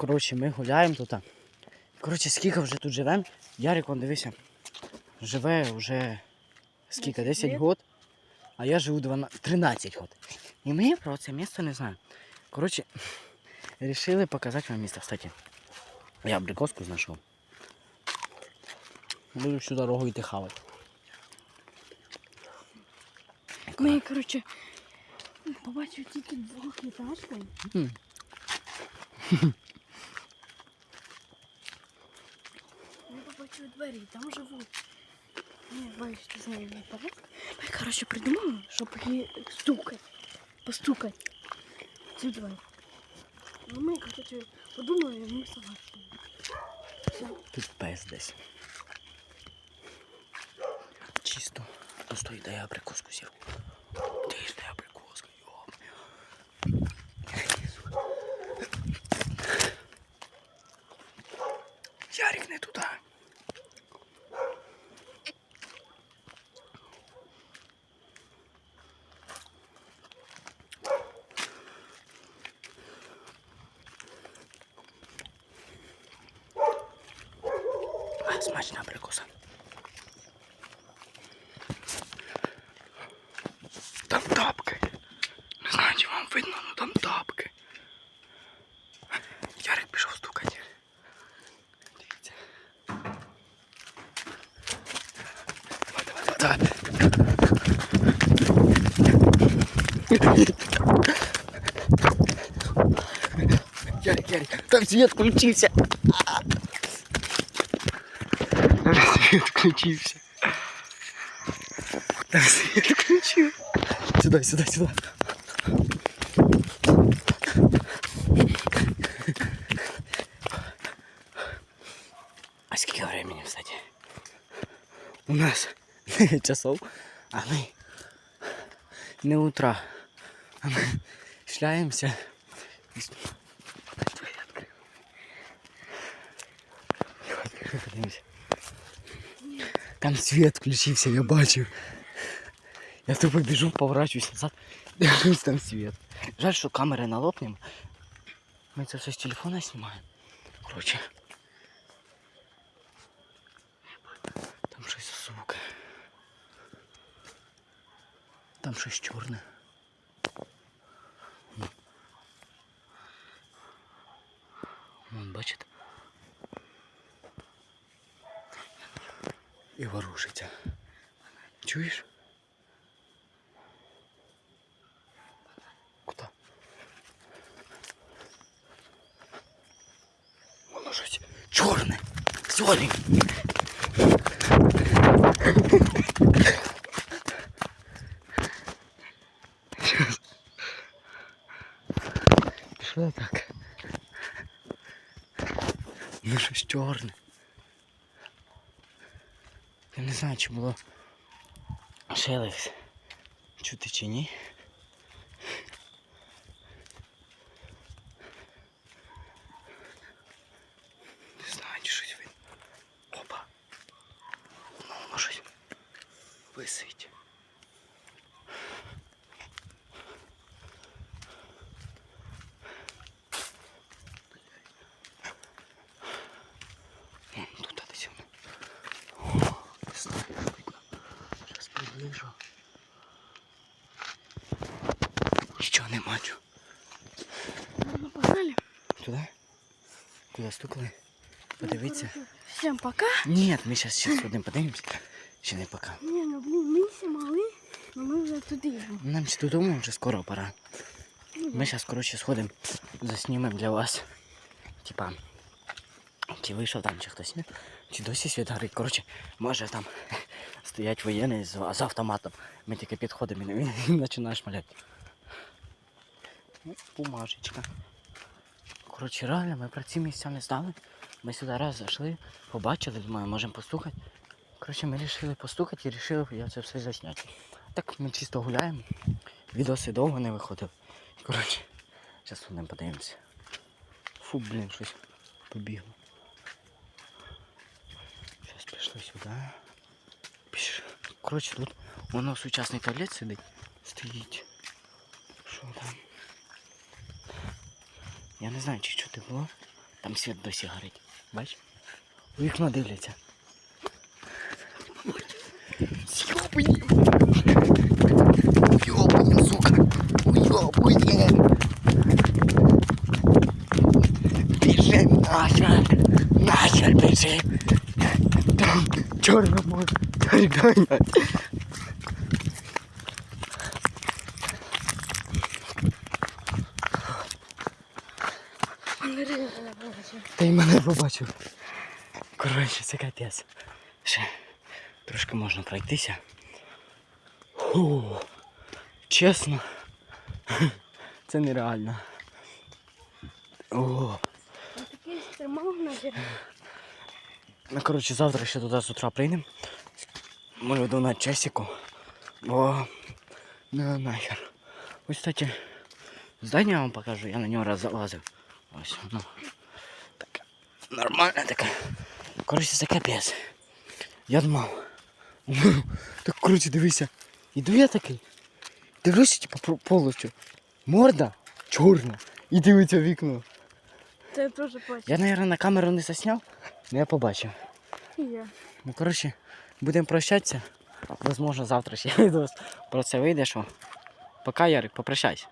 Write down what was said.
Коротше, ми гуляємо тут. Коротше, скільки вже тут живемо. Ярик, он дивися, живе вже скільки, 10 10 літ. год, а я живу 12, 13 год. І ми про це місце не знаємо. Коротше, вирішили показати вам місце. Кстати, я абрикоску знайшов. Буду всю дорогу йти хавати. Ми, коротше, побачив тільки двохлітачку. М. Я побачив двері, там живуть. Ні, бачиш, ти з нею не порядку. Ми, коротше, придумали, щоб її стукати. Постукати. Цю двері. Ну ми, коротше, подумали, і ми согласні. Тут пес десь. Чисто. Ну стой, дай я абрикоску зірву. Ти ж дай абрикоску, йом. Смачна абрикоса. Там тапки. Не знаю, чи вам видно, але там тапки. Ярик пішов стукати. Дивіться. Давай, давай, давай. Ярик, Ярик, там свет включился. Свет включился. Там свет включил. Сюда, сюда, сюда. А сколько времени, кстати? У нас 9 часов, а мы не утра. А мы шляемся. Давай открою, подивимося. Там свет включився, я бачив. Я тупо біжу, поворачуюсь назад, дивлюсь там свет. Жаль, що камери налопнемо. Ми це все з телефона знімаємо. Короче. Там щось звук. Там щось чорне. Ворушиться. Чуєш? Куда? Воно щось чорне. Щас. Що так? Ну щось чорне. Я не знаю, чи було шелех чути чи ні. Не знаю, чи щось видно. Опа. Ну, воно щось висить. Вон Тут десь воно. О, Не знаю, видно. Зараз. Нічого не бачу. Ну, погнали. Туди? Куди стукали? Подивіться. Всем пока. Ні, ми зараз ще сходимо, подивимося. Ще не пока. Ні, ну блін, ми всі мали, але ми вже туди йдемо. Нам ще додому вже скоро пора. Ми зараз, коротше, сходимо, заснімемо для вас. Типа, чи вийшов там, чи хтось, ні? Чи досі світ горить. Коротше, може там стоять воєнні з, з автоматом. Ми тільки підходимо і він, він починає шмаляти. Ну, Бумажечка. Коротше, реально, ми про ці місця не знали. Ми сюди раз зайшли, побачили, думаю, можемо постукати. Коротше, ми вирішили постукати і вирішили я це все засняти. Так ми чисто гуляємо. Відоси довго не виходив. Коротше, зараз будемо подивимося. Фу, блін, щось побігло. Зараз пішли сюди. Піш... Коротше, тут воно сучасний туалет сидить. Стоїть. Що там? Я не знаю, чи чути було. Там світ досі горить. Бач? У вікно дивляться. Йобані. Йобані, сука. Йобані. Біжим нахер. Нахер біжим. Там чорно може ганять. Вони реально. Та й мене побачив. Коротше, це капець. Ще трошки можна пройтися. Фу. Чесно. Це нереально. О. Такий екстремальний. Ну, коротше, завтра ще туди з утра прийдемо. Може до на часику. Бо ну нахер. Ось, кстати, здання я вам покажу, я на нього раз залазив. Ось, ну. Так, нормально таке. Коротше, це капець. Я думав. Так коротше, дивися. Іду я такий. Дивлюся, типу, повністю. Морда чорна. І дивиться в вікно. Це я теж бачу. Я, мабуть, на камеру не засняв, але я побачив. І я. Ну, коротше, будемо прощатися. Возможно, завтра ще відео про це вийде, що. Пока, Ярик, попрощайся.